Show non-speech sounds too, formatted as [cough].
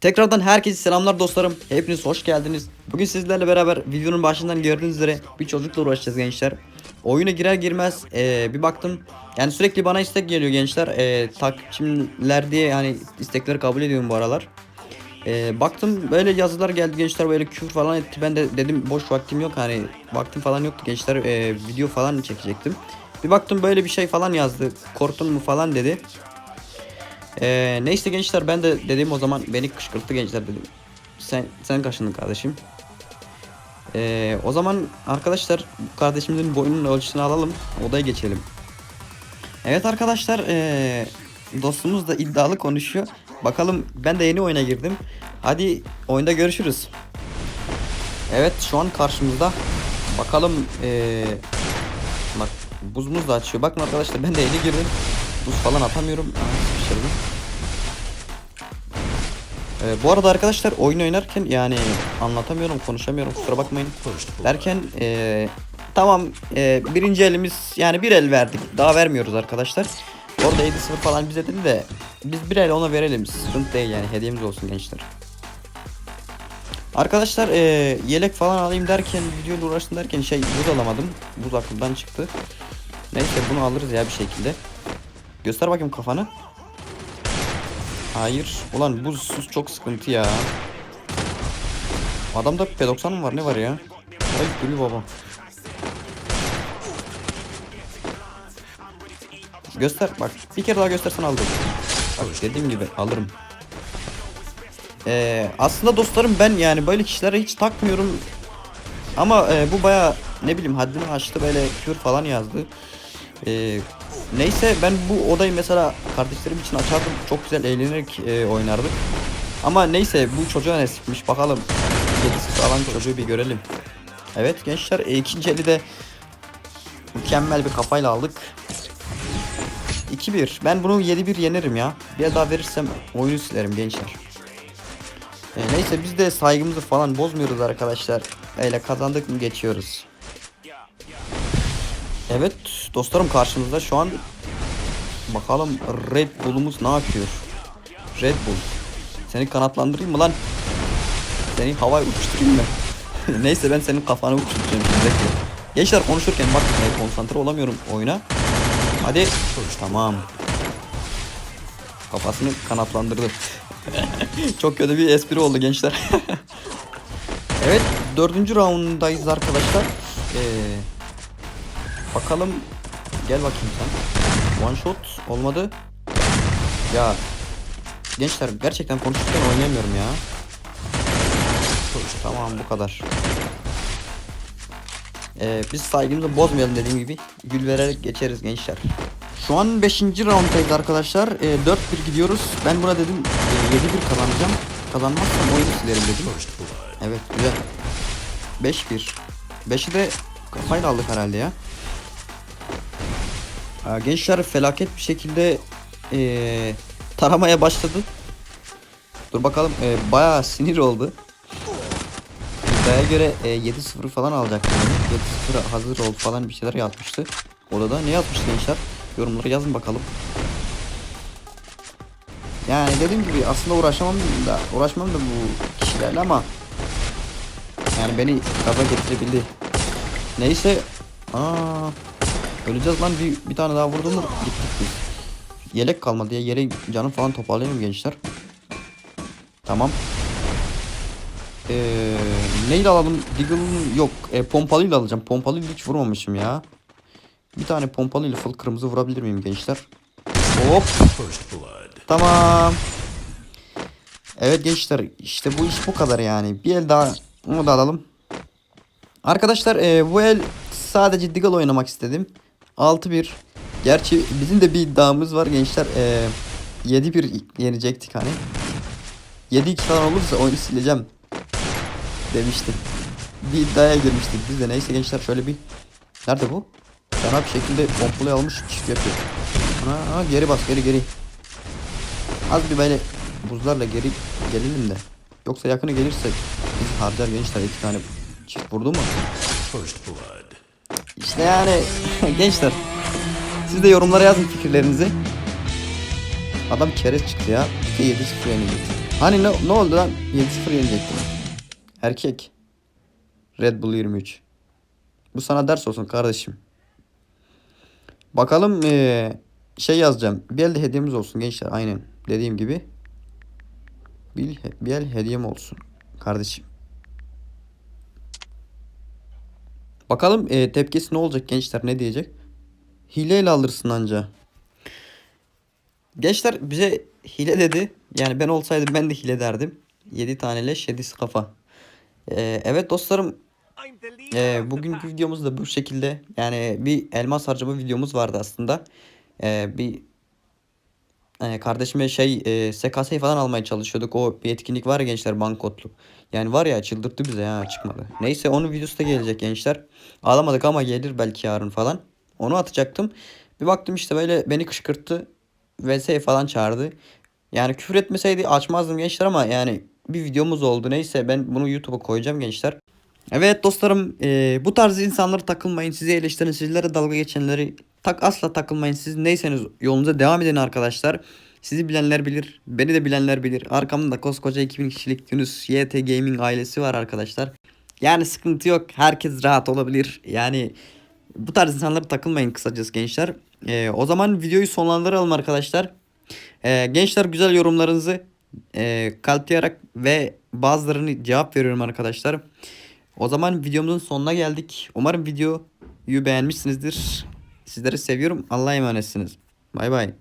Tekrardan herkese selamlar dostlarım. Hepiniz hoş geldiniz. Bugün sizlerle beraber videonun başından gördüğünüz üzere bir çocukla uğraşacağız gençler. Oyuna girer girmez eee, bir baktım. Yani sürekli bana istek geliyor gençler. Eee takipçiler diye yani istekleri kabul ediyorum bu aralar. Eee, baktım böyle yazılar geldi gençler böyle küfür falan etti. Ben de dedim boş vaktim yok hani vaktim falan yoktu gençler. Eee, video falan çekecektim. Bir baktım böyle bir şey falan yazdı. Korktun mu falan dedi. Ee, neyse gençler ben de dedim o zaman beni kışkırttı gençler dedim. Sen sen kaşındın kardeşim. Ee, o zaman arkadaşlar kardeşimizin boyunun ölçüsünü alalım. Odaya geçelim. Evet arkadaşlar ee, dostumuz da iddialı konuşuyor. Bakalım ben de yeni oyuna girdim. Hadi oyunda görüşürüz. Evet şu an karşımızda. Bakalım ee, bak buzumuz da açıyor. Bakın arkadaşlar ben de yeni girdim. Buz falan atamıyorum. Sıkıştırdım. Ee, bu arada arkadaşlar oyun oynarken yani anlatamıyorum, konuşamıyorum kusura bakmayın. Derken ee, tamam ee, birinci elimiz yani bir el verdik. Daha vermiyoruz arkadaşlar. Orada 7-0 falan bize dedi de biz bir el ona verelim. Sıkıntı değil yani hediyemiz olsun gençler. Arkadaşlar ee, yelek falan alayım derken videoyla uğraştım derken şey buz alamadım. Buz aklımdan çıktı. Neyse bunu alırız ya bir şekilde. Göster bakayım kafanı. Hayır. Ulan bu sus çok sıkıntı ya. Adamda P90 mı var ne var ya? Ay gülü baba. Göster bak bir kere daha göstersen aldım. Bak dediğim gibi alırım. Ee, aslında dostlarım ben yani böyle kişilere hiç takmıyorum. Ama e, bu baya ne bileyim haddini aştı böyle küfür falan yazdı. Ee, neyse ben bu odayı mesela kardeşlerim için açardım. Çok güzel eğlenerek e, oynardık. Ama neyse bu çocuğa nasipmiş bakalım. Yedisi alan çocuğu bir görelim. Evet gençler e, ikinci eli de mükemmel bir kafayla aldık. 2-1. Ben bunu 7-1 yenerim ya. Bir daha verirsem oyunu silerim gençler. E, neyse biz de saygımızı falan bozmuyoruz arkadaşlar. Öyle kazandık mı geçiyoruz. Evet dostlarım karşımızda şu an bakalım Red Bull'umuz ne yapıyor? Red Bull. Seni kanatlandırayım mı lan? Seni havaya uçuşturayım mı? [laughs] Neyse ben senin kafanı uçuracağım şimdi bekle. Gençler konuşurken bak konsantre olamıyorum oyuna. Hadi. Tamam. Kafasını kanatlandırdı. [laughs] Çok kötü bir espri oldu gençler. [laughs] evet dördüncü roundundayız arkadaşlar. Eee Bakalım. Gel bakayım sen. One shot olmadı. Ya. Gençler gerçekten konuşurken oynayamıyorum ya. Tamam bu kadar. Ee, biz saygımızı bozmayalım dediğim gibi. Gül vererek geçeriz gençler. Şu an 5. rounddayız arkadaşlar. Ee, 4-1 gidiyoruz. Ben buna dedim e, 7-1 kazanacağım. Kazanmazsam oyunu silerim dedim. Evet güzel. 5-1. 5'i de kafayla aldık herhalde ya. Gençler felaket bir şekilde eee, taramaya başladı. Dur bakalım eee bayağı sinir oldu. İddiaya göre eee, 7-0 falan alacaktı. 7-0 hazır oldu falan bir şeyler yazmıştı. Odada ne yazmış gençler? Yorumlara yazın bakalım. Yani dediğim gibi aslında uğraşamam da uğraşmam da bu kişilerle ama yani beni gaza getirebildi. Neyse. Aa, Öleceğiz lan bir, bir tane daha vurdum mu gittik biz. Yelek kalmadı ya yere canım falan toparlayayım gençler. Tamam. Ee, neyle alalım? Deagle'ın yok. E, pompalıyla alacağım. Pompalıyla hiç vurmamışım ya. Bir tane pompalıyla full kırmızı vurabilir miyim gençler? Hop. Tamam. Evet gençler işte bu iş bu kadar yani. Bir el daha onu da alalım. Arkadaşlar e, bu el sadece Deagle oynamak istedim. 6-1. Gerçi bizim de bir iddiamız var gençler. Ee, 7-1 yenecektik hani. 7-2 falan olursa oyunu sileceğim. Demiştim. Bir iddiaya girmiştik biz de. Neyse gençler şöyle bir. Nerede bu? Fena bir şekilde pompalı almış çift yapıyor. Ha, ha, geri bas geri geri. Az bir böyle buzlarla geri gelelim de. Yoksa yakını gelirse biz harcar gençler iki tane çift vurdu mu? İşte yani [laughs] gençler siz de yorumlara yazın fikirlerinizi. Adam keres çıktı ya. 2 7 0 yenildi. Hani ne, ne oldu lan? 7-0 yenecektim. Erkek. Red Bull 23. Bu sana ders olsun kardeşim. Bakalım eee, şey yazacağım. Bir elde hediyemiz olsun gençler. Aynen. Dediğim gibi. Bir, bir el hediyem olsun. Kardeşim. Bakalım eee, tepkisi ne olacak gençler ne diyecek? Hileyle alırsın anca. Gençler bize hile dedi. Yani ben olsaydım ben de hile derdim. 7 tane leş 7'si kafa. Ee, evet dostlarım ee, bugünkü videomuz da bu şekilde. Yani bir elmas harcama videomuz vardı aslında. Ee, bir e, kardeşime şey e, SKS falan almaya çalışıyorduk. O bir etkinlik var ya gençler bankotlu. Yani var ya çıldırttı bize ya çıkmadı. Neyse onun videosu da gelecek gençler. Alamadık ama gelir belki yarın falan. Onu atacaktım. Bir baktım işte böyle beni kışkırttı. VS falan çağırdı. Yani küfür etmeseydi açmazdım gençler ama yani bir videomuz oldu. Neyse ben bunu YouTube'a koyacağım gençler. Evet dostlarım eee, bu tarz insanlara takılmayın. Sizi eleştirin. Sizlere dalga geçenleri tak asla takılmayın. Siz neyseniz yolunuza devam edin arkadaşlar. Sizi bilenler bilir. Beni de bilenler bilir. Arkamda da koskoca 2000 kişilik Yunus YT Gaming ailesi var arkadaşlar. Yani sıkıntı yok. Herkes rahat olabilir. Yani bu tarz insanlara takılmayın kısacası gençler. Eee, o zaman videoyu sonlandıralım arkadaşlar. Eee, gençler güzel yorumlarınızı eee kalplayarak ve bazılarını cevap veriyorum arkadaşlar. O zaman videomuzun sonuna geldik. Umarım videoyu beğenmişsinizdir. Sizleri seviyorum. Allah'a emanetsiniz. Bay bay.